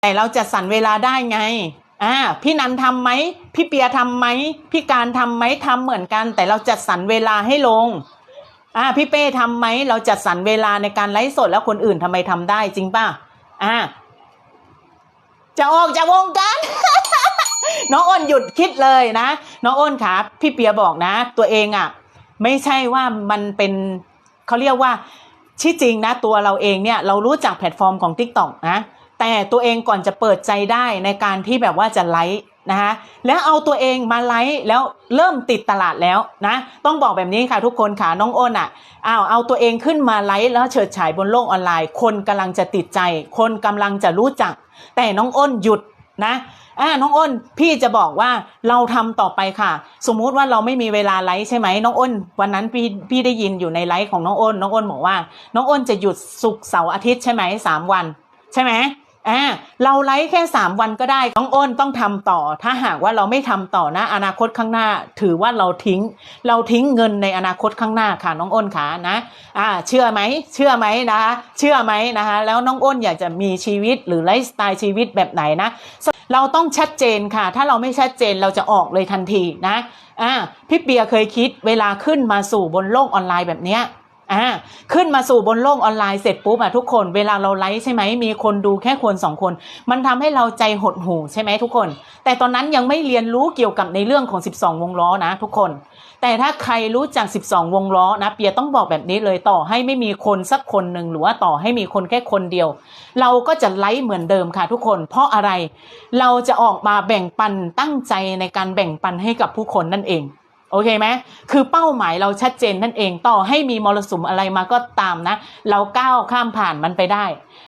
แต่เราจัดสรรเวลาได้ไงอ่าพี่นันทำไหมพี่เปียทำไหมพี่การทำไหมทำเหมือนกัน แต่เราจัดสรรเวลาให้ลงอ่าพี่เป้ทำไหมเราจัดสรรเวลาในการไลฟ์สดแล้วคนอื่นทำไมทำได้จริงป่ะอ่าจะออกจากวงการน้องอ้นหยุดคิดเลยนะ น้องอ้นครับพี่เปียบอกนะ ตัวเองอะ ไม่ใช่ว่ามันเป็นเขาเรียกว่าที่จริงนะ ตัวเราเองเนี่ย เรารู้จักแพลตฟอร์มของ Tik t o อกนะ แต่ตัวเองก่อนจะเปิดใจได้ในการที่แบบว่าจะไลฟ์นะคะแล้วเอาตัวเองมาไลฟ์แล้วเริ่มติดตลาดแล้วนะต้องบอกแบบนี้ค่ะทุกคนค่ะน้องอ้นอะอ้าวเอาตัวเองขึ้นมาไลฟ์แล้วเฉิดฉายบนโลกออนไลน์ คนกำลังจะติดใจ คนกำลังจะรู้จัก แต่น้องอ้นหยุดนะอ่าน้องอ้นพี่จะบอกว่าเราทำต่อไปค่ะ สมมุติว่าเราไม่มีเวลาไลฟ์ใช่ไหมน้องอ้น วันนั้นพี่พี่ได้ยินอยู่ในไลฟ์ของน้องอ้นน้องอ้นบอกว่า น้องอ้นจะหยุดศุกร์เสาร์อาทิตย์ใช่ไหมสามวัน ใช่ไหม อ่าเราไลฟ์แค่สามวันก็ได้น้องอ้นต้องทำต่อ ถ้าหากว่าเราไม่ทำต่อนะ อนาคตข้างหน้า ถือว่าเราทิ้ง เราทิ้งเงินในอนาคตข้างหน้าค่ะน้องอ้นค่ะนะอ่าเชื่อไหมเชื่อไหมนะคะเชื่อไหมนะคะแล้วน้องอ้นอยากจะมีชีวิตหรือไลฟ์สไตล์ชีวิตแบบไหนนะเราต้องชัดเจนค่ะ ถ้าเราไม่ชัดเจนเราจะออกเลยทันทีนะอ่าพี่เปียเคยคิดเวลาขึ้นมาสู่บนโลกออนไลน์แบบเนี้ย อ่าขึ้นมาสู่บนโลกออนไลน์เสร็จปุ๊บอะทุกคนเวลาเราไลฟ์ใช่ไหมมีคนดูแค่คนสองคน มันทำให้เราใจหดหู่ใช่ไหมทุกคน แต่ตอนนั้นยังไม่เรียนรู้เกี่ยวกับในเรื่องของ 12 วงล้อนะทุกคน แต่ถ้าใครรู้จัก 12 วงล้อนะเปียต้องบอกแบบนี้เลยต่อให้ไม่มีคนสักคนหนึ่งหรือว่าต่อให้มีคนแค่คนเดียว เราก็จะไลฟ์เหมือนเดิมค่ะทุกคน เพราะอะไรเราจะออกมาแบ่งปันตั้งใจในการแบ่งปันให้กับผู้คนนั่นเอง โอเคไหมคือเป้าหมายเราชัดเจนนั่นเองต่อให้มีมรสุมอะไรมาก็ตามนะ เราก้าวข้ามผ่านมันไปได้